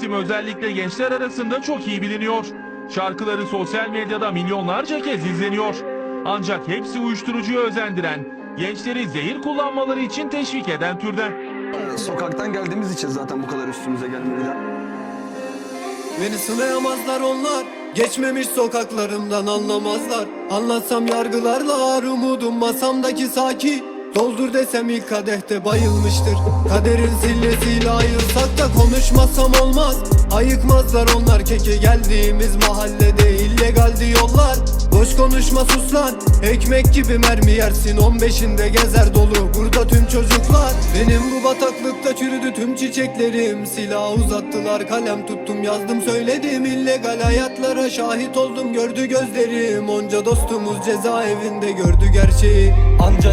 isim özellikle gençler arasında çok iyi biliniyor. Şarkıları sosyal medyada milyonlarca kez izleniyor. Ancak hepsi uyuşturucuya özendiren, gençleri zehir kullanmaları için teşvik eden türden. Sokaktan geldiğimiz için zaten bu kadar üstümüze gelmediler. Beni sınayamazlar onlar Geçmemiş sokaklarımdan anlamazlar Anlatsam yargılarlar umudum masamdaki saki Doldur desem ilk kadehte bayılmıştır. Kaderin sillesiyle ayırsak da konuşmasam olmaz. Ayıkmazlar onlar keke geldiğimiz mahallede illegaldi yollar Boş konuşma sus lan Ekmek gibi mermi yersin. 15'inde gezer dolu Burada tüm çocuklar. Benim bu bataklıkta çürüdü tüm çiçeklerim. Silah uzattılar kalem tuttum yazdım söyledim. İllegal hayatlara şahit oldum gördü gözlerim. Onca dostumuz cezaevinde gördü gerçeği. Anca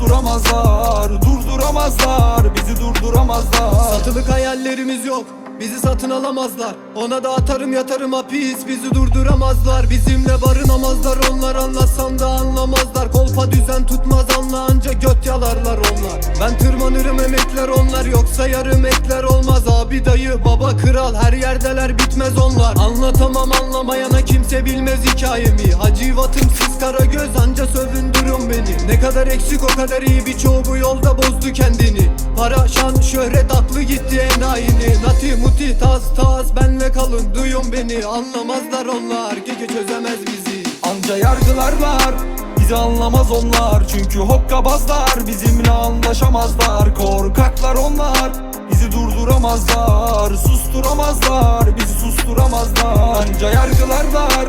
susturamazlar Durduramazlar Bizi durduramazlar. Satılık hayallerimiz yok Bizi satın alamazlar. Ona da atarım yatarım hapis Bizi durduramazlar. Bizimle barınamazlar Onlar anlatsam da anlamazlar. Kolpa düzen tutmaz anla anca göt yalarlar onlar. Ben tırmanırım emekler onlar Yoksa yarım ekler olmaz. Abi dayı baba kral Her yerdeler bitmez onlar. Anlatamam anlamayana kimse bilmez hikayemi. Hacivatım siz kara göz beni Ne kadar eksik o kadar iyi. Birçoğu bu yolda bozdu kendini. Para şan şöhret aklı gitti enayini. Nati muti tas tas benle kalın duyun beni. Anlamazlar onlar gece çözemez bizi. Anca yargılarlar Bizi anlamaz onlar. Çünkü hokkabazlar Bizimle anlaşamazlar. Korkaklar onlar Bizi durduramazlar. Susturamazlar Bizi susturamazlar. Anca yargılarlar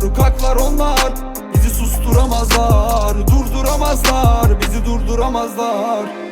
Korkaklar onlar. Bizi susturamazlar Durduramazlar Bizi durduramazlar